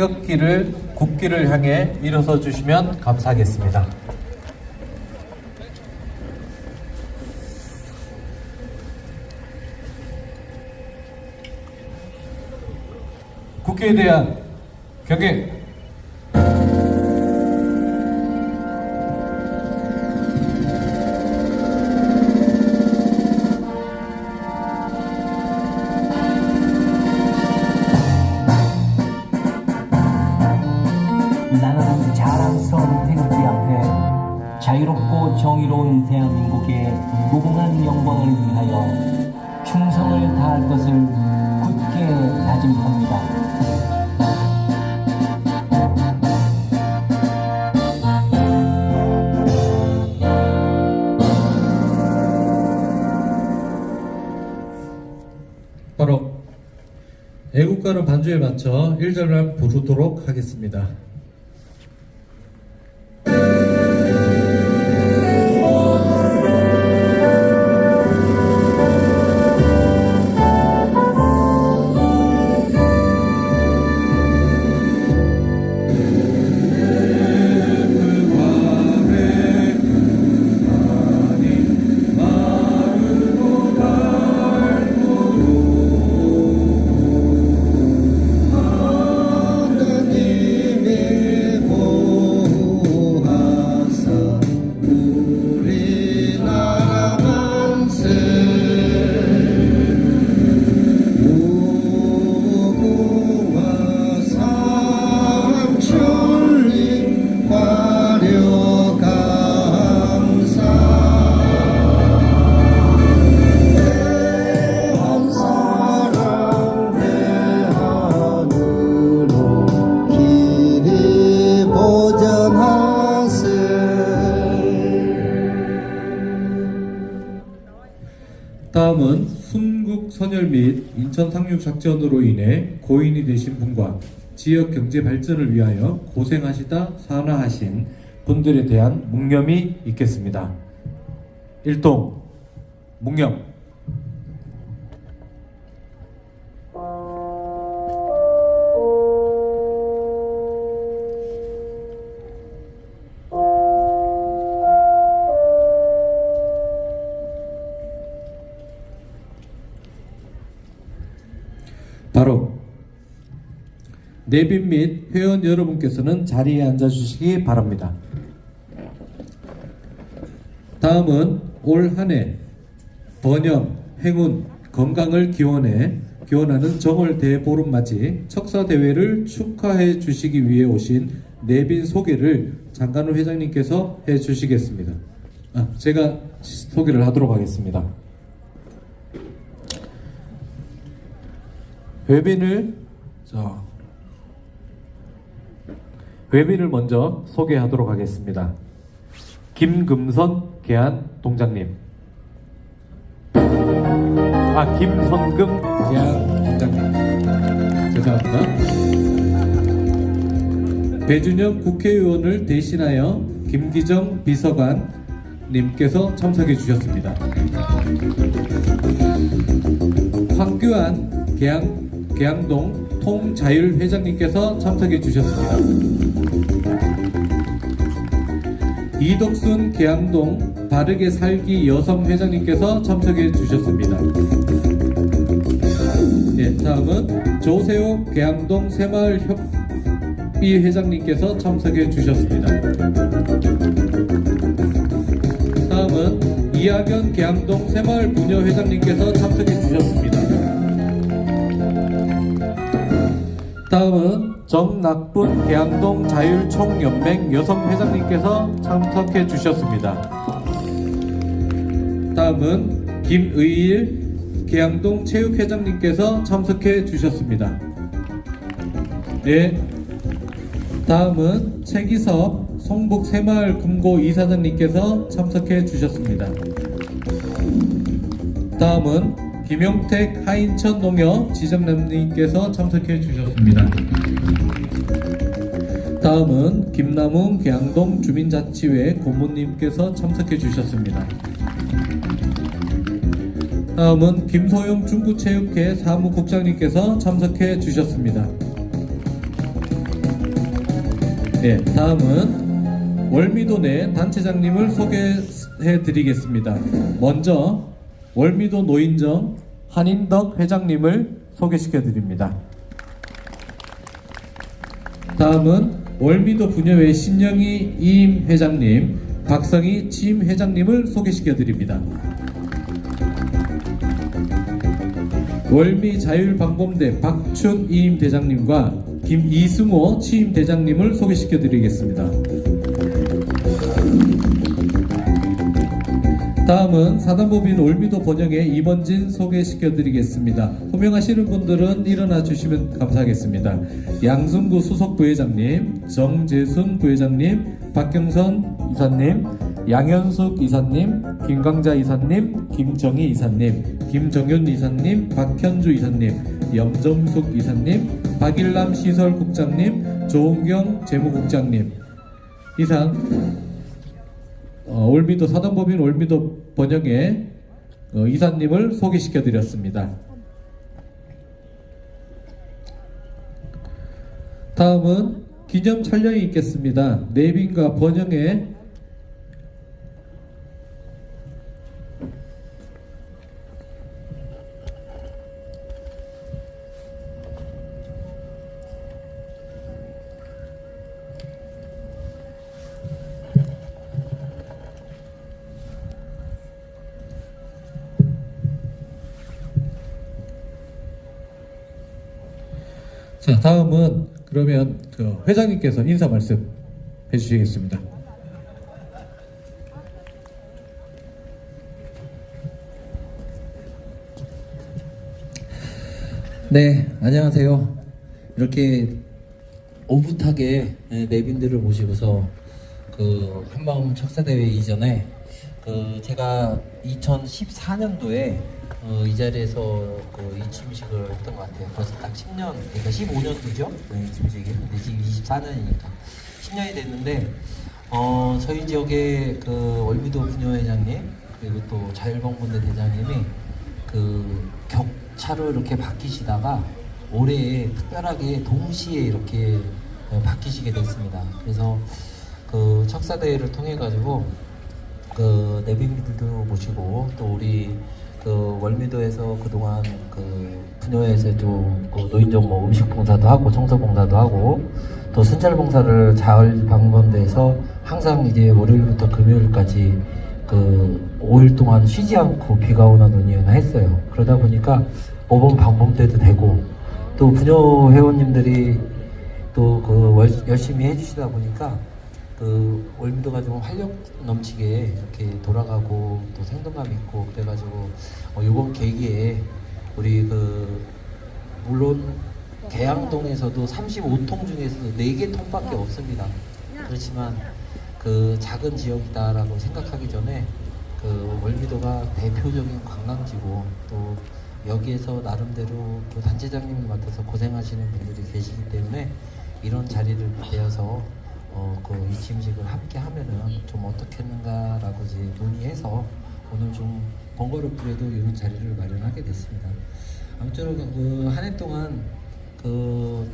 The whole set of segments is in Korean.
태극기를 국기를 향해 일어서 주시면 감사하겠습니다. 국기에 대한 경계 애국가는 반주에 맞춰 1절만 부르도록 하겠습니다. 인천 상륙 작전으로 인해 고인이 되신 분과 지역 경제 발전을 위하여 고생하시다 산화하신 분들에 대한 묵념이 있겠습니다. 일동 묵념 내빈 및 회원 여러분께서는 자리에 앉아 주시기 바랍니다. 다음은 올 한 해 번영, 행운, 건강을 기원해 기원하는 정월 대보름맞이 척사 대회를 축하해 주시기 위해 오신 내빈 소개를 장관우 회장님께서 해 주시겠습니다. 아, 제가 소개를 하도록 하겠습니다. 외빈을 자 외빈을 먼저 소개하도록 하겠습니다. 김금선 계안 동장님. 아 김선금 계안 동장님. 죄송합니다. 배준영 국회의원을 대신하여 김기정 비서관 님께서 참석해 주셨습니다. 황교안 계양, 계양동 통자율 회장님께서 참석해 주셨습니다. 이덕순 계양동 바르게 살기 여성 회장님께서 참석해 주셨습니다. 예, 다음은 조세호 계양동 새마을 협의 회장님께서 참석해 주셨습니다. 다음은 이학연 계양동 새마을 부녀 회장님께서 참석해 주셨습니다. 다음은 정낙분 계양동 자율총연맹 여성회장님께서 참석해 주셨습니다. 다음은 김의일 계양동 체육회장님께서 참석해 주셨습니다. 네. 다음은 최기섭 성북 새마을 금고 이사장님께서 참석해 주셨습니다. 다음은 김용택 하인천 농협 지점장님께서 참석해 주셨습니다. 다음은 김남훈 계양동 주민자치회 고문님께서 참석해 주셨습니다. 다음은 김소영 중구체육회 사무국장님께서 참석해 주셨습니다. 네, 다음은 월미도 내 단체장님을 소개해 드리겠습니다. 먼저 월미도 노인정 한인덕 회장님을 소개시켜 드립니다. 다음은 월미도 분여회 신영희 이임 회장님, 박성희 지임 회장님을 소개시켜 드립니다. 월미 자율방범대 박춘 이임 대장님과 김이승호 취임 대장님을 소개시켜 드리겠습니다. 다음은 사단법인 올미도 번영의 이번진 소개시켜 드리겠습니다. 호명하시는 분들은 일어나 주시면 감사하겠습니다. 양승구 수석 부회장님, 정재순 부회장님, 박경선 이사님, 양현숙 이사님, 김광자 이사님, 김정희 이사님, 김정윤 이사님, 박현주 이사님, 염정숙 이사님, 박일남 시설국장님, 조은경 재무국장님 이상 어, 올미도 사단법인 올미도 번영의 어, 이사님을 소개시켜 드렸습니다. 다음은 기념 촬영이 있겠습니다. 내빈과 번영의 자 다음은 그러면 그 회장님께서 인사 말씀 해주시겠습니다. 네, 안녕하세요. 이렇게 오붓하게 예, 내빈들을 모시고서 그 한마음 척사대회 이전에 그 제가 2014년도에 어, 이 자리에서 그 이침식을 했던 것 같아요. 벌써 딱 10년, 그러니까 15년도죠? 네, 이침식이. 근데 지금 24년이니까 10년이 됐는데 어, 저희 지역의 그 월미도 분여회장님 그리고 또 자율방문대 대장님이 그 격차로 이렇게 바뀌시다가 올해 특별하게 동시에 이렇게 어, 바뀌시게 됐습니다. 그래서 그 척사대회를 통해 가지고 그 내빈들도 모시고 또 우리 그 월미도에서 그동안 그 분야에서 좀그 노인정 뭐 음식 봉사도 하고 청소 봉사도 하고 또 순찰 봉사를 잘 방문대에서 항상 이제 월요일부터 금요일까지 그 5일 동안 쉬지 않고 비가 오나 눈이 오나 했어요. 그러다 보니까 5번 방범대도 되고 또 분녀 회원님들이 또 그 열심히 해주시다 보니까 그 월미도가 좀 활력 넘치게 이렇게 돌아가고 또 생동감 있고 그래가지고 어, 이번 계기에 우리 그 물론 계양동에서도 35통 중에서 4개 통밖에 없습니다. 그렇지만 그 작은 지역이다라고 생각하기 전에 그 월미도가 대표적인 관광지고 또 여기에서 나름대로 그 단체장님을 맡아서 고생하시는 분들이 계시기 때문에 이런 자리를 빌려서 어, 그 이침식을 함께 하면은 좀 어떻겠는가라고 이제 논의해서 오늘 좀 번거롭게도 이런 자리를 마련하게 됐습니다. 아무쪼록 그한 해 동안 그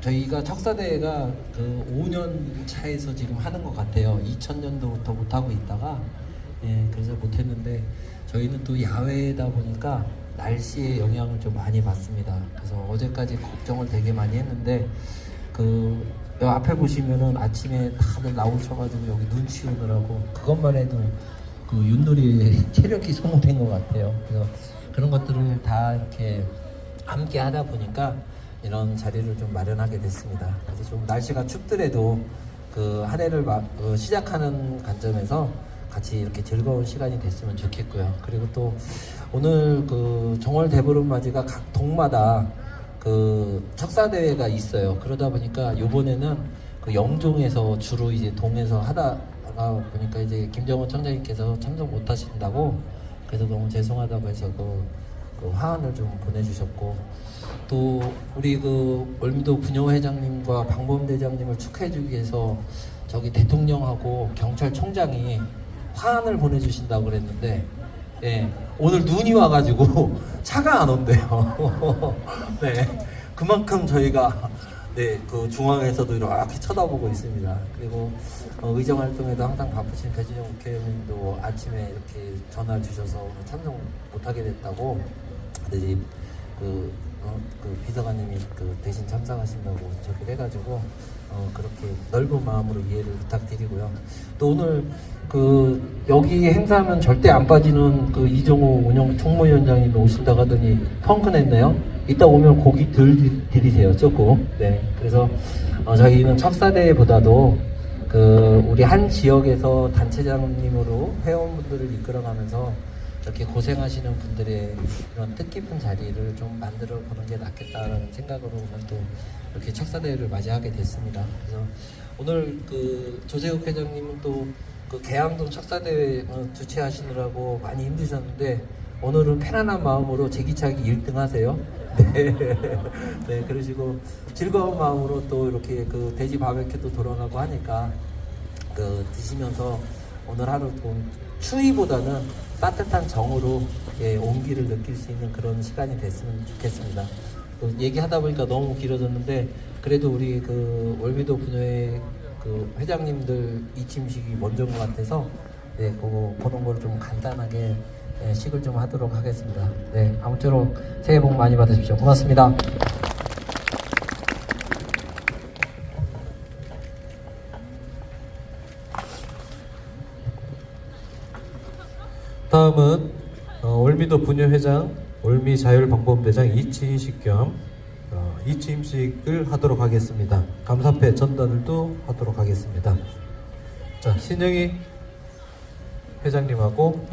저희가 척사대회가 그 5년 차에서 지금 하는 것 같아요. 2000년도부터 못 하고 있다가 예, 그래서 못 했는데 저희는 또 야외다 보니까 날씨의 영향을 좀 많이 받습니다. 그래서 어제까지 걱정을 되게 많이 했는데 그 앞에 보시면은 아침에 다들 나오셔가지고 여기 눈 치우느라고 그것만 해도 그 윷놀이의 체력이 소모된 것 같아요. 그래서 그런 것들을 다 이렇게 함께 하다 보니까 이런 자리를 좀 마련하게 됐습니다. 그래서 좀 날씨가 춥더라도 그 한 해를 마- 어, 시작하는 관점에서 같이 이렇게 즐거운 시간이 됐으면 좋겠고요. 그리고 또 오늘 그 정월 대보름 맞이가 각 동마다 그 척사 대회가 있어요. 그러다 보니까 요번에는 그 영종에서 주로 이제 동에서 하다가 보니까 이제 김정은 청장님께서 참석 못 하신다고 그래서 너무 죄송하다고 해서 그, 그 화환을 좀 보내주셨고 또 우리 그 월미도 분여 회장님과 방범 대장님을 축하해주기 위해서 저기 대통령하고 경찰총장이 화환을 보내주신다고 그랬는데 예, 오늘 눈이 와가지고 차가 안 온대요. 네, 그만큼 저희가 네, 그 중앙에서도 이렇게 쳐다보고 있습니다. 그리고 어, 의정 활동에도 항상 바쁘신 배진영 국회의원님도 아침에 이렇게 전화를 주셔서 오늘 참석 못하게 됐다고 근데 그, 어, 그 비서관님이 그 대신 참석하신다고 저기 해가지고 어, 그렇게 넓은 마음으로 이해를 부탁드리고요. 또 오늘 그 여기 행사하면 절대 안 빠지는 그 이종호 운영 총무위원장님이 오신다고 하더니 펑크 냈네요. 이따 오면 고기 들 드리세요, 조금. 네. 그래서 어, 저희는 척사대회보다도 그 우리 한 지역에서 단체장님으로 회원분들을 이끌어가면서 이렇게 고생하시는 분들의 이런 뜻깊은 자리를 좀 만들어 보는 게 낫겠다라는 생각으로 오늘 또 이렇게 척사대회를 맞이하게 됐습니다. 그래서 오늘 그 조세욱 회장님은 또그 개항동 척사대회 어, 주최하시느라고 많이 힘드셨는데 오늘은 편안한 마음으로 제기차기 1등 하세요. 네. 네, 그러시고 즐거운 마음으로 또 이렇게 그 돼지 바베큐도 돌아가고 하니까 그 드시면서 오늘 하루 좀 추위보다는 따뜻한 정으로 예, 온기를 느낄 수 있는 그런 시간이 됐으면 좋겠습니다. 그 얘기하다 보니까 너무 길어졌는데 그래도 우리 그 월미도 분회 그 회장님들 이 침식이 먼저인 것 같아서 네, 그거 그런 걸좀 간단하게 예, 식을 좀 하도록 하겠습니다. 네, 아무쪼록 새해 복 많이 받으십시오. 고맙습니다. 다음은 어, 올미도 분유회장, 올미 자율방법대장 이치인식 겸 어, 이치임식을 하도록 하겠습니다. 감사패 전달도 하도록 하겠습니다. 자, 신영희 회장님하고